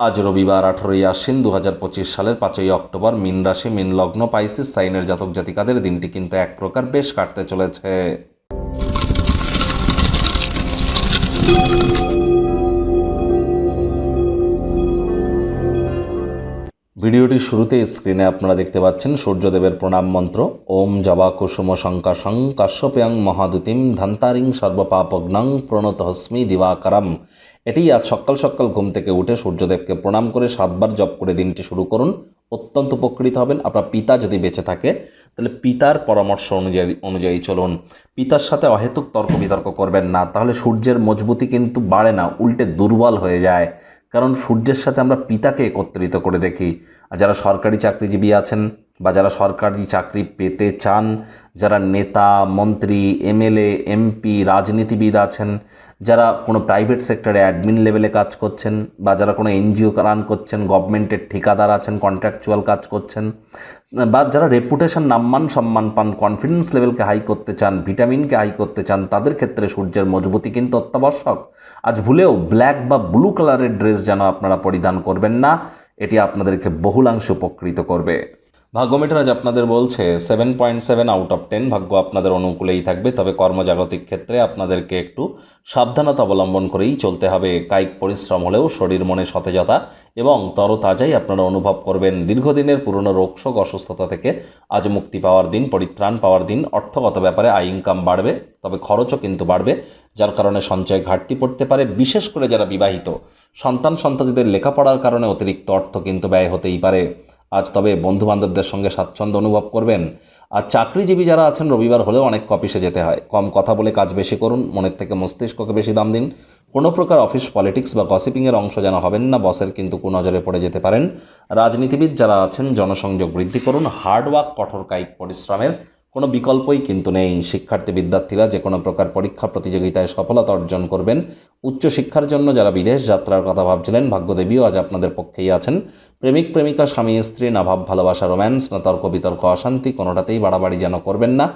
আজ রবিবার আঠারোই আশ্বিন দু হাজার পঁচিশ সালের পাঁচই অক্টোবর মিন রাশি, মিন লগ্ন, পাইসিস, সাইনের জাতক জাতিকাদের দিনটি কিন্তু এক প্রকার বেশ কাটতে চলেছে। ভিডিওটির শুরুতে স্ক্রিনে আপনারা দেখতে পাচ্ছেন সূর্যদেবের প্রণাম মন্ত্র। ওম জবা কুসুম শঙ্কা শঙ্কাশং কাশ্যপ্যাং মহাদুতিম ধন্তারিং সর্বপাপগ্নং প্রণত হস্মি দিবাকরম। এটি আজ সকাল সকাল ঘুম থেকে উঠে সূর্যদেবকে প্রণাম করে সাতবার জপ করে দিনটি শুরু করুন। অত্যন্ত উপকৃত হবেন। আপনার পিতা যদি বেঁচে থাকে, তাহলে পিতার পরামর্শ অনুযায়ী অনুযায়ী চলুন। পিতার সাথে অহেতুক তর্ক বিতর্ক করবেন না। তাহলে সূর্যের মজবুতি কিন্তু বাড়ে না, উল্টে দুর্বল হয়ে যায়। কারণ সূর্যের সাথে আমরা পিতাকে একত্রিত করে দেখি। আর যারা সরকারি চাকরিজীবী আছেন বা যারা সরকারি চাকরি পেতে চান, যারা নেতা, মন্ত্রী, এমএলএ, এমপি, রাজনীতিবিদ আছেন, যারা কোনো প্রাইভেট সেক্টরে অ্যাডমিন লেভেলে কাজ করছেন বা যারা কোনো এনজিও রান করছেন গভর্নমেন্টের ঠিকাদার আছেন কন্ট্রাকচুয়াল কাজ করছেন, বা যারা রেপুটেশন নাম্মান সম্মান পান কনফিডেন্স লেভেলকে হাই করতে চান ভিটামিনকে হাই করতে চান, তাদের ক্ষেত্রে সূর্যের মজবুতি কিন্তু অত্যাবশ্যক। আজ ভুলেও ব্ল্যাক বা ব্লু কালারের ড্রেস যেন আপনারা পরিধান করবেন না, এটি আপনাদেরকে বহুলাংশে উপকৃত করবে। ভাগ্যমিটার আজ আপনাদের বলছে seven point seven out of ten ভাগ্য আপনাদের অনুকূলেই থাকবে, তবে কর্মজাগতিক ক্ষেত্রে আপনাদেরকে একটু সাবধানতা অবলম্বন করেই চলতে হবে। কায়িক পরিশ্রম হলেও শরীর মনে সতেজতা এবং তরতাজাই আপনারা অনুভব করবেন। দীর্ঘদিনের পুরনো রোগশোক অসুস্থতা থেকে আজ মুক্তি পাওয়ার দিন, পরিত্রাণ পাওয়ার দিন, অর্থগত ব্যাপারে আয় ইনকাম বাড়বে, তবে খরচও কিন্তু বাড়বে, যার কারণে সঞ্চয় ঘাটতি পড়তে পারে, বিশেষ করে যারা বিবাহিত। সন্তান সন্ততিদের লেখাপড়ার কারণে অতিরিক্ত অর্থ কিন্তু ব্যয় হতেই পারে। আজ তবে বন্ধুবান্ধবদের সঙ্গে স্বাচ্ছন্দ্য অনুভব করবেন। আর চাকরিজীবী যারা আছেন, রবিবার হলেও অনেক অফিসে যেতে হয়। কম কথা বলে কাজ বেশি করুন, মনের থেকে মস্তিষ্ককে বেশি দাম দিন। কোনো প্রকার অফিস পলিটিক্স বা গসিপিংয়ের অংশ যেন হবেন না, বসের কিন্তু কুনজরে পড়ে যেতে পারেন। রাজনীতিবিদ যারা আছেন, জনসংযোগ বৃদ্ধি করুন। হার্ডওয়ার্ক কঠোর কায়িক পরিশ্রমের কোনো বিকল্পই কিন্তু নেই। শিক্ষার্থী বিদ্যার্থীরা যে কোনো প্রকার পরীক্ষা প্রতিযোগিতায় সফলতা অর্জন করবেন। উচ্চশিক্ষার জন্য যারা বিদেশ যাত্রার কথা ভাবছিলেন, ভাগ্যদেবীও আজ আপনাদের পক্ষেই আছেন। প্রেমিক, প্রেমিকা, স্বামী, স্ত্রী না ভাব ভালোবাসা, রোম্যান্স না তর্ক বিতর্ক, অশান্তি কোনোটাতেই বাড়াবাড়ি যেন করবেন না।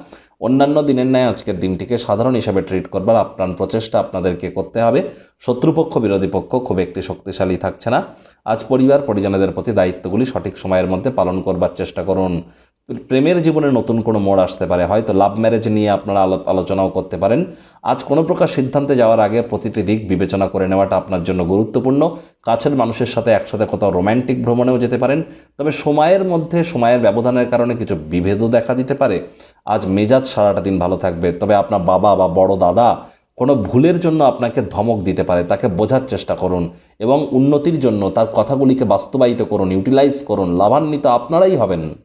অন্যান্য দিনের ন্যায় আজকের দিনটিকে সাধারণ হিসাবে ট্রিট করবার আপ্রাণ প্রচেষ্টা আপনাদেরকে করতে হবে। শত্রুপক্ষ, বিরোধী পক্ষ খুব একটি শক্তিশালী থাকছে না। আজ পরিবার, পরিজনদের প্রতি দায়িত্বগুলি সঠিক সময়ের মধ্যে পালন করবার চেষ্টা করুন। প্রেমের জীবনে নতুন কোনো মোড় আসতে পারে। হয়তো লাভ ম্যারেজ নিয়ে আপনারা আলোচনাও করতে পারেন। আজ কোনো প্রকার সিদ্ধান্তে যাওয়ার আগে প্রতিটি দিক বিবেচনা করে নেওয়াটা আপনার জন্য গুরুত্বপূর্ণ। কাছের মানুষের সাথে একসাথে কোথাও রোম্যান্টিক ভ্রমণেও যেতে পারেন। তবে সময়ের মধ্যে, সময়ের ব্যবধানের কারণে কিছু বিভেদও দেখা দিতে পারে। আজ মেজাজ সারাটা দিন ভালো থাকবে। তবে আপনার বাবা বা বড় দাদা কোনো ভুলের জন্য আপনাকে ধমক দিতে পারে। তাকে বোঝার চেষ্টা করুন এবং উন্নতির জন্য তার কথাগুলিকে বাস্তবায়িত করুন ইউটিলাইজ করুন। লাভান্বিত আপনারাই হবেন।